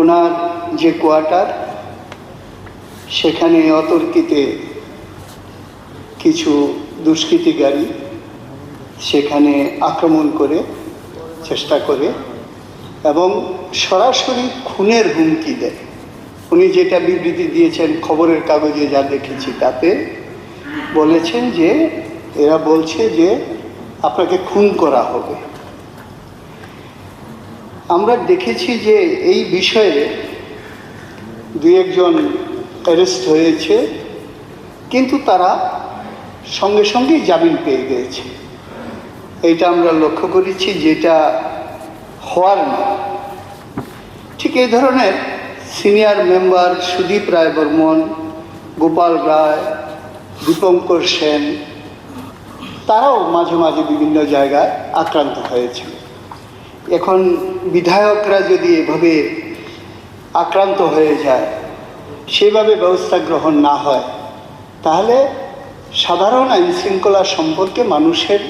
ওনার যে কোয়ার্টার, সেখানে অতর্কিতে কিছু দুষ্কৃতিকারী সেখানে আক্রমণ করে চেষ্টা করে এবং সরাসরি খুনের হুমকি দেয়। উনি যেটা বিবৃতি দিয়েছেন খবরের কাগজে যা দেখেছি তাতে, বলেছেন যে এরা বলছে যে আপনাকে খুন করা হবে। আমরা দেখেছি যে এই বিষয়ে দু একজন অ্যারেস্ট হয়েছে, কিন্তু তারা সঙ্গে সঙ্গেই জামিন পেয়ে গিয়েছে এইটা আমরা লক্ষ্য করেছি যেটা হওয়ার না। ঠিক এই ধরনের সিনিয়র মেম্বার সুদীপ রায় বর্মন গোপাল রায়, দীপঙ্কর সেন, তারাও মাঝে মাঝে বিভিন্ন জায়গায় আক্রান্ত হয়েছিল। এখন বিধায়করা যদি এভাবে আক্রান্ত হয়ে যায়, সেভাবে ব্যবস্থা গ্রহণ না হয়, তাহলে সাধারণ আইন শৃঙ্খলা সম্পর্কে মানুষের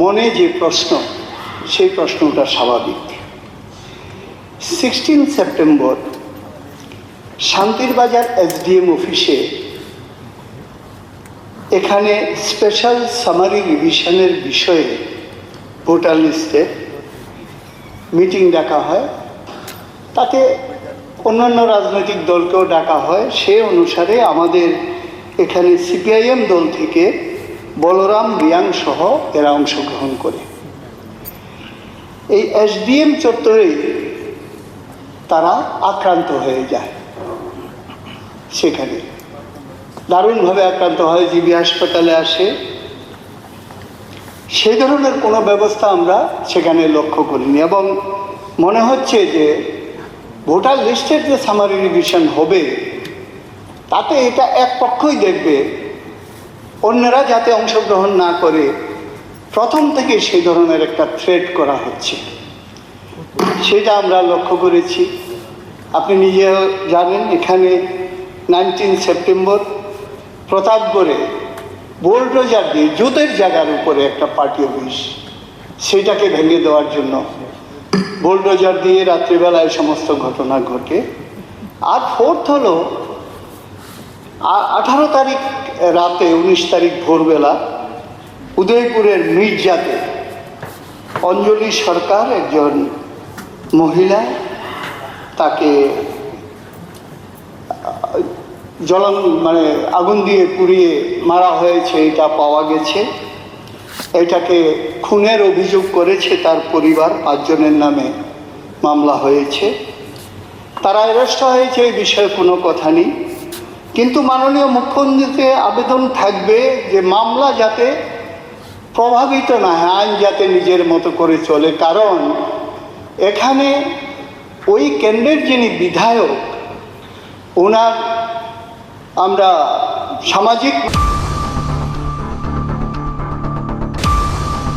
মনে যে প্রশ্ন, সেই প্রশ্নটা স্বাভাবিক। সিক্সটিন সেপ্টেম্বর শান্তির বাজার এসডিএম অফিসে এখানে স্পেশাল সামারি রিভিশনের বিষয়ে ভোটার লিস্টের মিটিং ডাকা হয়। তাতে অন্যান্য রাজনৈতিক দলকেও ডাকা হয়। সে অনুসারে আমাদের এখানে সিপিআইএম দল থেকে বলরাম রিয়াং সহ এরা অংশগ্রহণ করে। এই এসডিএম চত্বরে তারা আক্রান্ত হয়ে যায় সেখানে। দারুণভাবে আক্রান্ত হয়, জিবি হাসপাতালে আসে। সে ধরনের কোনো ব্যবস্থা আমরা সেখানে লক্ষ্য করিনি এবং মনে হচ্ছে যে ভোটার লিস্টের যে সামারি রিভিশন হবে, তাতে এটা এক পক্ষই দেখবে, অন্যরা যাতে অংশগ্রহণ না করে, প্রথম থেকে সেই ধরনের একটা থ্রেড করা হচ্ছে। সেটা আমরা লক্ষ্য করেছি। আপনি নিজেও জানেন, এখানে নাইনটিন সেপ্টেম্বর প্রতাপগড়ে বোলডোজার দিয়ে জুতের জায়গার উপরে একটা পার্টি অফিস, সেটাকে ভেঙে দেওয়ার জন্য। বোলডোজার দিয়ে রাত্রিবেলায় সমস্ত ঘটনা ঘটে। আর ফোর্থ হলো আঠারো তারিখ রাতে, উনিশ তারিখ ভোরবেলা, উদয়পুরের মির্জাতে অঞ্জলি সরকার একজন মহিলা তাকে জ্বলন মানে আগুন দিয়ে পুড়িয়ে মারা হয়েছে, এটা পাওয়া গেছে। এটাকে খুনের অভিযোগ করেছে তার পরিবার, পাঁচজনের নামে মামলা হয়েছে। তারা অ্যারেস্ট হয়েছে, এই বিষয়ে কোনো কথা নেই। কিন্তু মাননীয় মুখ্যমন্ত্রীতে আবেদন থাকবে যে মামলা যাতে প্রভাবিত না হয়, আইন যাতে নিজের মতো করে চলে। কারণ এখানে ওই কেন্দ্রের যিনি বিধায়ক, ওনার আমরা সামাজিক